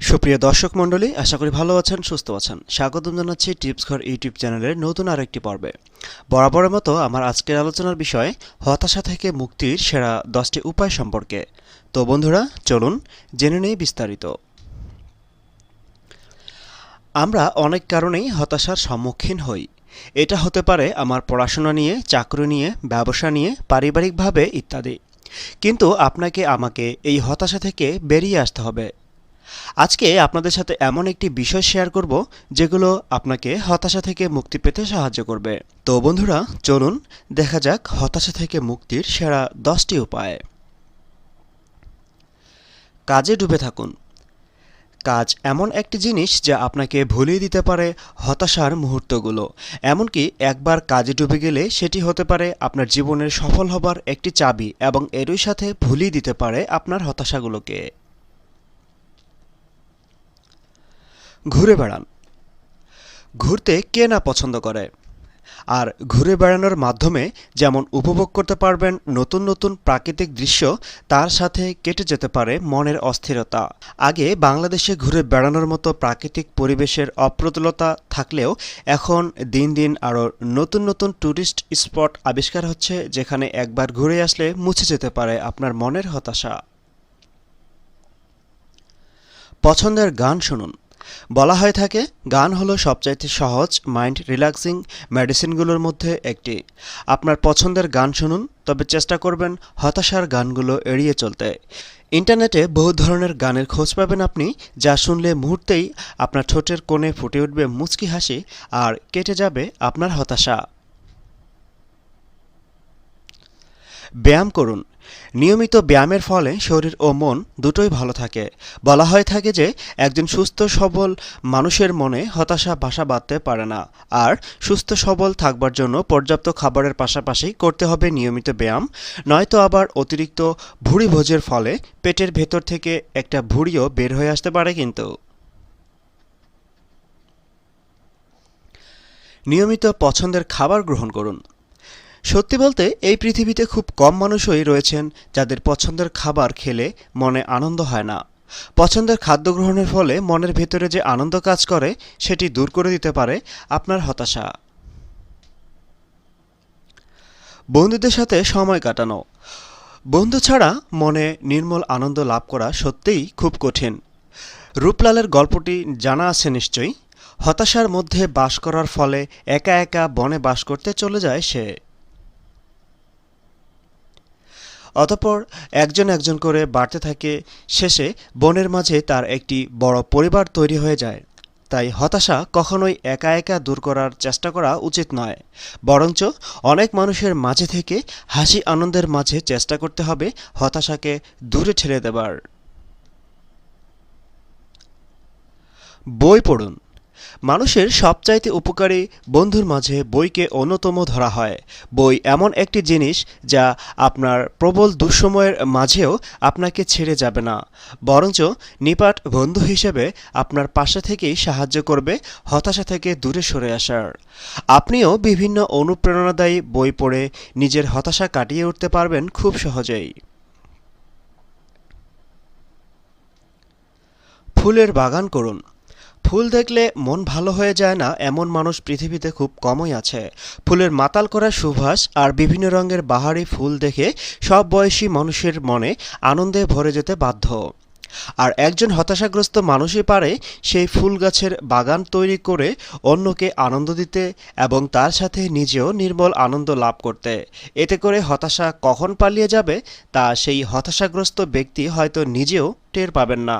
সুপ্রিয় দর্শক মণ্ডলী, আশা করি ভালো আছেন, সুস্থ আছেন। স্বাগতম জানাচ্ছি টিপস ঘর ইউটিউব চ্যানেলের নতুন আরেকটি পর্বে। বরাবরের মতো আমার আজকের আলোচনার বিষয়, হতাশা থেকে মুক্তির সেরা দশটি উপায় সম্পর্কে। তো বন্ধুরা, চলুন জেনে নেই বিস্তারিত। আমরা অনেক কারণেই হতাশার সম্মুখীন হই। এটা হতে পারে আমার পড়াশোনা নিয়ে, চাকরি নিয়ে, ব্যবসা নিয়ে, পারিবারিকভাবে ইত্যাদি। কিন্তু আপনাকে আমাকে এই হতাশা থেকে বেরিয়ে আসতে হবে। আজকে আপনাদের সাথে এমন একটি বিষয় শেয়ার করব যেগুলো আপনাকে হতাশা থেকে মুক্তি পেতে সাহায্য করবে। তো বন্ধুরা, চলুন দেখা যাক হতাশা থেকে মুক্তির সেরা দশটি উপায়। কাজে ডুবে থাকুন। কাজ এমন একটি জিনিস যা আপনাকে ভুলিয়ে দিতে পারে হতাশার মুহূর্তগুলো। এমনকি একবার কাজে ডুবে গেলে সেটি হতে পারে আপনার জীবনের সফল হবার একটি চাবি এবং এরই সাথে ভুলিয়ে দিতে পারে আপনার হতাশাগুলোকে। ঘুরে বেড়ান। ঘুরতে কে না পছন্দ করে? আর ঘুরে বেড়ানোর মাধ্যমে যেমন উপভোগ করতে পারবেন নতুন নতুন প্রাকৃতিক দৃশ্য, তার সাথে কেটে যেতে পারে মনের অস্থিরতা। আগে বাংলাদেশে ঘুরে বেড়ানোর মতো প্রাকৃতিক পরিবেশের অপ্রতুলতা থাকলেও এখন দিন দিন আরও নতুন নতুন ট্যুরিস্ট স্পট আবিষ্কার হচ্ছে, যেখানে একবার ঘুরে আসলে মুছে যেতে পারে আপনার মনের হতাশা। পছন্দের গান শুনুন। বলা হয়ে থাকে, গান হলো সবচাইতে সহজ, মাইন্ড রিল্যাক্সিং মেডিসিনগুলোর মধ্যে একটি। আপনার পছন্দের গান শুনুন, তবে চেষ্টা করবেন হতাশার গানগুলো এড়িয়ে চলতে। ইন্টারনেটে বহু ধরনের গানের খোঁজ পাবেন আপনি, যা শুনলে মুহূর্তেই আপনার ঠোঁটের কোণে ফুটে উঠবে মুচকি হাসি আর কেটে যাবে আপনার হতাশা। ব্যায়াম করুন নিয়মিত ব্যায়ামের ফলে শরীর ও মন দুটোই ভালো থাকে। বলা হয়ে থাকে যে, একজন সুস্থ সবল মানুষের মনে হতাশা বাসা বাঁধতে পারে না। আর সুস্থ সবল থাকবার জন্য পর্যাপ্ত খাবারের পাশাপাশি করতে হবে নিয়মিত ব্যায়াম, নয়তো আবার অতিরিক্ত ভুঁড়ি ভোজের ফলে পেটের ভেতর থেকে একটা ভুঁড়িও বের হয়ে আসতে পারে কিন্তু। নিয়মিত পছন্দের খাবার গ্রহণ করুন। সত্যি বলতে, এই পৃথিবীতে খুব কম মানুষই রয়েছেন যাদের পছন্দের খাবার খেলে মনে আনন্দ হয় না। পছন্দের খাদ্য গ্রহণের ফলে মনের ভেতরে যে আনন্দ কাজ করে, সেটি দূর করে দিতে পারে আপনার হতাশা। বন্ধুদের সাথে সময় কাটানো। বন্ধু ছাড়া মনে নির্মল আনন্দ লাভ করা সত্যিই খুব কঠিন। রূপলালের গল্পটি জানা আছে নিশ্চয়ই। হতাশার মধ্যে বাস করার ফলে একা একা বনে বাস করতে চলে যায় সে। অতপর একজন একজন করে বাড়তে থাকে। শেষে বনের মাঝে তার একটি বড় পরিবার তৈরি হয়ে যায়। তাই হতাশা কখনোই একা একা দূর করার চেষ্টা করা উচিত নয়। বরঞ্চ অনেক মানুষের মাঝে থেকে হাসি আনন্দের মাঝে চেষ্টা করতে হবে হতাশাকে দূরে ঠেলে দেবার। বই পড়ুন। মানুষের সবচাইতে উপকারী বন্ধুর মাঝে বইকে অন্যতম ধরা হয়। বই এমন একটি জিনিস যা আপনার প্রবল দুঃসময়ের মাঝেও আপনাকে ছেড়ে যাবে না। বরঞ্চ নিপাট বন্ধু হিসেবে আপনার পাশে থেকেই সাহায্য করবে হতাশা থেকে দূরে সরে আসার। আপনিও বিভিন্ন অনুপ্রেরণাদায়ী বই পড়ে নিজের হতাশা কাটিয়ে উঠতে পারবেন খুব সহজেই। ফুলের বাগান করুন। ফুল দেখলে মন ভালো হয়ে যায় না এমন মানুষ পৃথিবীতে খুব কমই আছে। ফুলের মাতাল করা সুভাষ আর বিভিন্ন রঙের বাহারি ফুল দেখে সব বয়সী মানুষের মনে আনন্দে ভরে যেতে বাধ্য। আর একজন হতাশাগ্রস্ত মানুষই পারে সেই ফুল গাছের বাগান তৈরি করে অন্যকে আনন্দ দিতে এবং তার সাথে নিজেও নির্মল আনন্দ লাভ করতে। এতে করে হতাশা কখন পালিয়ে যাবে তা সেই হতাশাগ্রস্ত ব্যক্তি হয়তো নিজেও টের পাবেন না।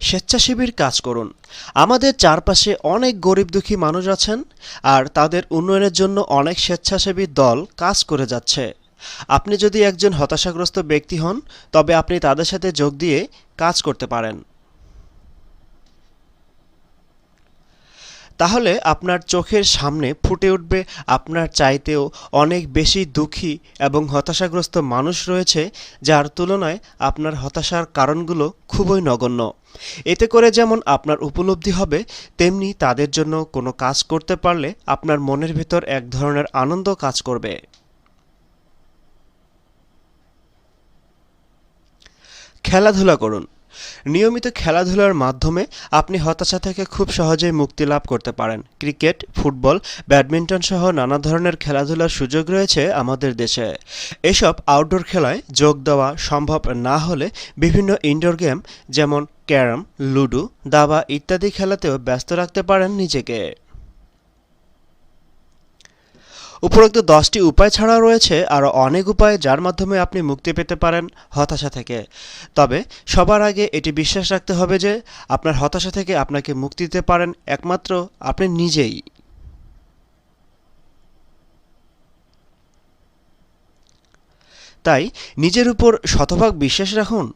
স্বেচ্ছাসেবীর কাজ করুন। আমাদের চারপাশে অনেক গরিব দুঃখী মানুষ আছেন আর তাদের উন্নয়নের জন্য অনেক স্বেচ্ছাসেবী দল কাজ করে যাচ্ছে। আপনি যদি একজন হতাশাগ্রস্ত ব্যক্তি হন, তবে আপনি তাদের সাথে যোগ দিয়ে কাজ করতে পারেন। তাহলে আপনার চোখের সামনে ফুটে উঠবে, আপনার চাইতেও অনেক বেশি দুঃখী এবং হতাশাগ্রস্ত মানুষ রয়েছে, যার তুলনায় আপনার হতাশার কারণগুলো খুবই নগণ্য। এতে করে যেমন আপনার উপলব্ধি হবে, তেমনি তাদের জন্য কোনো কাজ করতে পারলে আপনার মনের ভেতর এক ধরনের আনন্দ কাজ করবে। খেলাধুলা করুন। নিয়মিত খেলাধুলার মাধ্যমে আপনি হতাশা থেকে খুব সহজেই মুক্তি লাভ করতে পারেন। ক্রিকেট, ফুটবল, ব্যাডমিন্টন সহ নানা ধরনের খেলাধুলার সুযোগ রয়েছে আমাদের দেশে। এসব আউটডোর খেলায় যোগ দেওয়া সম্ভব না হলে বিভিন্ন ইনডোর গেম যেমন ক্যারাম, লুডো, দাবা ইত্যাদি খেলাতেও ব্যস্ত রাখতে পারেন নিজেকে। উপরোক্ত দশটি উপায় ছাড়াও রয়েছে আরও অনেক উপায় যার মাধ্যমে আপনি মুক্তি পেতে পারেন হতাশা থেকে। তবে সবার আগে এটি বিশ্বাস রাখতে হবে যে আপনার হতাশা থেকে আপনাকে মুক্তি দিতে পারেন একমাত্র আপনি নিজেই। তাই নিজের উপর শতভাগ বিশ্বাস রাখুন,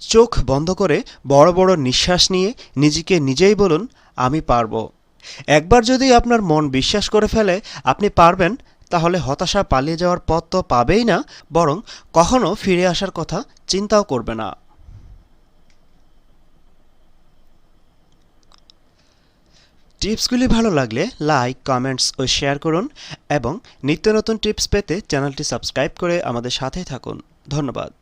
চোখ বন্ধ করে বড় বড় নিঃশ্বাস নিয়ে নিজেকে নিজেই বলুন, আমি পারব। একবার যদি আপনার মন বিশ্বাস করে ফেলে, আপনি পারবেন, তাহলে হতাশা পালিয়ে যাওয়ার পথ তো পাবেই না, বরং কখনো ফিরে আসার কথা চিন্তাও করবে না। টিপসগুলি ভালো লাগলে লাইক, কমেন্টস ও শেয়ার করুন এবং নিত্য নতুন টিপস পেতে চ্যানেলটি সাবস্ক্রাইব করে আমাদের সাথেই থাকুন। ধন্যবাদ।